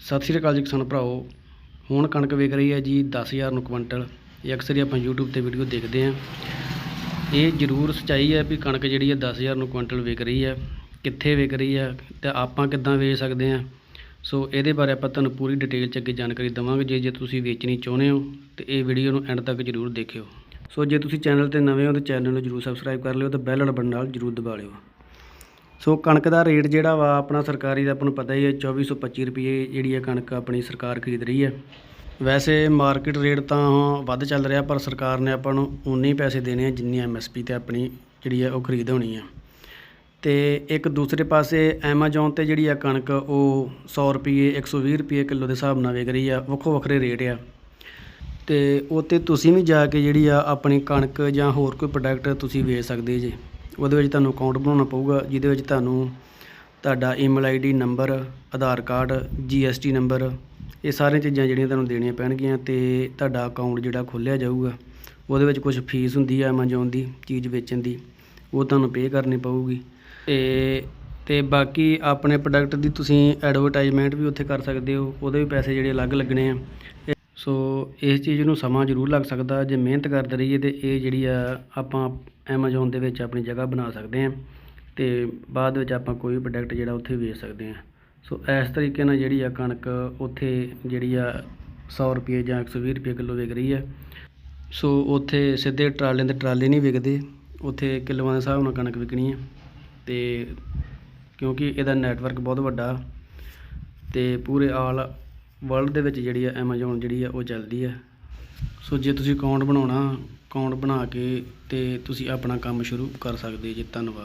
ਸਤਿ ਸ਼੍ਰੀ ਅਕਾਲ ਜੀ ਕਿਸਾਨ ਭਰਾਓ ਹੁਣ ਕਣਕ ਵਿਕ ਰਹੀ ਹੈ ਜੀ 10000 ਨੂੰ ਕੁਇੰਟਲ। ਇਹ ਅਕਸਰ ਹੀ ਆਪਾਂ YouTube ਤੇ ਵੀਡੀਓ ਦੇਖਦੇ ਹਾਂ। ਇਹ ਜ਼ਰੂਰ ਸੱਚਾਈ ਹੈ ਵੀ ਕਣਕ ਜਿਹੜੀ ਹੈ 10000 ਨੂੰ ਕੁਇੰਟਲ ਵਿਕ ਰਹੀ ਹੈ। ਕਿੱਥੇ ਵਿਕ ਰਹੀ ਹੈ ਤੇ ਆਪਾਂ ਕਿੱਦਾਂ ਵੇਚ ਸਕਦੇ ਹਾਂ। ਸੋ ਇਹਦੇ ਬਾਰੇ ਆਪਾਂ ਤੁਹਾਨੂੰ ਪੂਰੀ ਡਿਟੇਲ ਚ ਅੱਗੇ ਜਾਣਕਾਰੀ ਦੇਵਾਂਗੇ। ਜੇ ਜੇ ਤੁਸੀਂ ਵੇਚਣੀ ਚਾਹੁੰਦੇ ਹੋ ਤੇ ਇਹ ਵੀਡੀਓ ਨੂੰ ਐਂਡ ਤੱਕ ਜ਼ਰੂਰ ਦੇਖਿਓ। ਸੋ ਜੇ ਤੁਸੀਂ ਚੈਨਲ ਤੇ ਨਵੇਂ ਹੋ ਤਾਂ ਚੈਨਲ ਨੂੰ ਜ਼ਰੂਰ ਸਬਸਕ੍ਰਾਈਬ ਕਰ ਲਿਓ ਤੇ ਬੈਲ ਵਾਲਾ ਬਟਨ ਨਾਲ ਜ਼ਰੂਰ ਦਬਾ ਲਿਓ। ਸੋ ਕਣਕ ਦਾ ਰੇਟ ਜਿਹੜਾ ਵਾ ਆਪਣਾ ਸਰਕਾਰੀ ਦਾ ਆਪਾਂ ਨੂੰ ਪਤਾ ਹੀ ਹੈ 2425 ਰੁਪਏ ਜਿਹੜੀ ਹੈ ਕਣਕ ਆਪਣੀ ਸਰਕਾਰ ਖਰੀਦ ਰਹੀ ਹੈ। ਵੈਸੇ ਮਾਰਕੀਟ ਰੇਟ ਤਾਂ ਵੱਧ ਚੱਲ ਰਿਹਾ, ਪਰ ਸਰਕਾਰ ਨੇ ਆਪਾਂ ਨੂੰ ਉਨੇ ਹੀ ਪੈਸੇ ਦੇਣੇ ਆ ਜਿੰਨੀ ਐਮਐਸਪੀ ਤੇ ਆਪਣੀ ਜਿਹੜੀ ਹੈ ਉਹ ਖਰੀਦ ਹੋਣੀ ਹੈ ਤੇ ਇੱਕ ਦੂਸਰੇ ਪਾਸੇ ਐਮਾਜ਼ੋਨ ਤੇ ਜਿਹੜੀ ਆ ਕਣਕ, ਉਹ 100 ਰੁਪਏ 120 ਰੁਪਏ ਕਿਲੋ ਦੇ ਹਿਸਾਬ ਨਾਲ ਵਿਕ ਰਹੀ ਆ, ਵੱਖੋ ਵੱਖਰੇ ਰੇਟ ਆ। ਤੇ ਉੱਤੇ ਤੁਸੀਂ ਵੀ ਜਾ ਕੇ ਜਿਹੜੀ ਆ ਆਪਣੀ ਕਣਕ ਜਾਂ ਹੋਰ ਕੋਈ ਪ੍ਰੋਡਕਟ ਤੁਸੀਂ ਵੇਚ ਸਕਦੇ ਜੇ। ਉਹਦੇ ਵਿੱਚ ਤੁਹਾਨੂੰ ਅਕਾਊਂਟ ਬਣਾਉਣਾ ਪਊਗਾ, ਜਿਹਦੇ ਵਿੱਚ ਤੁਹਾਨੂੰ ਤੁਹਾਡਾ email ID number Aadhaar card GST number ਇਹ ਸਾਰੀਆਂ ਚੀਜ਼ਾਂ ਜਿਹੜੀਆਂ ਤੁਹਾਨੂੰ ਦੇਣੀਆਂ ਪੈਣਗੀਆਂ ਤੇ ਤੁਹਾਡਾ ਅਕਾਊਂਟ ਜਿਹੜਾ ਖੋਲ੍ਹਿਆ ਜਾਊਗਾ। ਉਹਦੇ ਵਿੱਚ ਕੁਝ ਫੀਸ ਹੁੰਦੀ ਹੈ ਐਮਾਜ਼ੋਨ ਦੀ, ਚੀਜ਼ ਵੇਚਣ ਦੀ, ਉਹ ਤੁਹਾਨੂੰ ਪੇ ਕਰਨੀ ਪਊਗੀ। ਤੇ ਤੇ ਬਾਕੀ ਆਪਣੇ ਪ੍ਰੋਡਕਟ ਦੀ ਤੁਸੀਂ ਐਡਵਰਟਾਈਜ਼ਮੈਂਟ ਵੀ ਉੱਥੇ ਕਰ ਸਕਦੇ ਹੋ, ਉਹਦੇ ਵੀ ਪੈਸੇ ਜਿਹੜੇ ਅਲੱਗ ਲੱਗਣੇ ਆ। ਸੋ ਇਸ ਚੀਜ਼ ਨੂੰ ਸਮਾਂ ਜ਼ਰੂਰ ਲੱਗ ਸਕਦਾ ਜੇ ਮਿਹਨਤ ਕਰਦੇ ਰਹੀਏ ਤੇ ਇਹ ਜਿਹੜੀ ਆ ਆਪਾਂ ਐਮਾਜ਼ੋਨ ਦੇ ਵਿੱਚ ਆਪਣੀ ਜਗ੍ਹਾ ਬਣਾ ਸਕਦੇ ਹਾਂ ਤੇ ਬਾਅਦ ਵਿੱਚ ਆਪਾਂ ਕੋਈ ਪ੍ਰੋਡਕਟ ਜਿਹੜਾ ਉੱਥੇ ਵੇਚ ਸਕਦੇ ਹਾਂ। ਸੋ ਇਸ ਤਰੀਕੇ ਨਾਲ ਜਿਹੜੀ ਆ ਕਣਕ ਉੱਥੇ ਜਿਹੜੀ ਆ 100 ਰੁਪਏ ਜਾਂ 120 ਰੁਪਏ ਕਿਲੋ ਵਿਕ ਰਹੀ ਹੈ ਸੋ ਉੱਥੇ ਸਿੱਧੇ ਟਰਾਲਿਆਂ ਦੇ ਟਰਾਲੇ ਨਹੀਂ ਵਿਕਦੇ, ਉੱਥੇ ਕਿਲੋਆਂ ਦੇ ਹਿਸਾਬ ਨਾਲ ਕਣਕ ਵਿਕਣੀ ਹੈ ਤੇ ਕਿਉਂਕਿ ਇਹਦਾ ਨੈਟਵਰਕ ਬਹੁਤ ਵੱਡਾ ਤੇ ਪੂਰੇ ਆਲ ਵਰਲਡ ਦੇ ਵਿੱਚ ਜਿਹੜੀ ਆ ਐਮਾਜ਼ੋਨ ਜਿਹੜੀ ਆ ਉਹ ਚੱਲਦੀ ਹੈ ਸੋ ਜੇ ਤੁਸੀਂ ਅਕਾਊਂਟ ਬਣਾਉਣਾ ਅਕਾਊਂਟ ਬਣਾ ਕੇ ਤੇ ਤੁਸੀਂ ਆਪਣਾ ਕੰਮ ਸ਼ੁਰੂ ਕਰ ਸਕਦੇ ਜੀ, ਧੰਨਵਾਦ।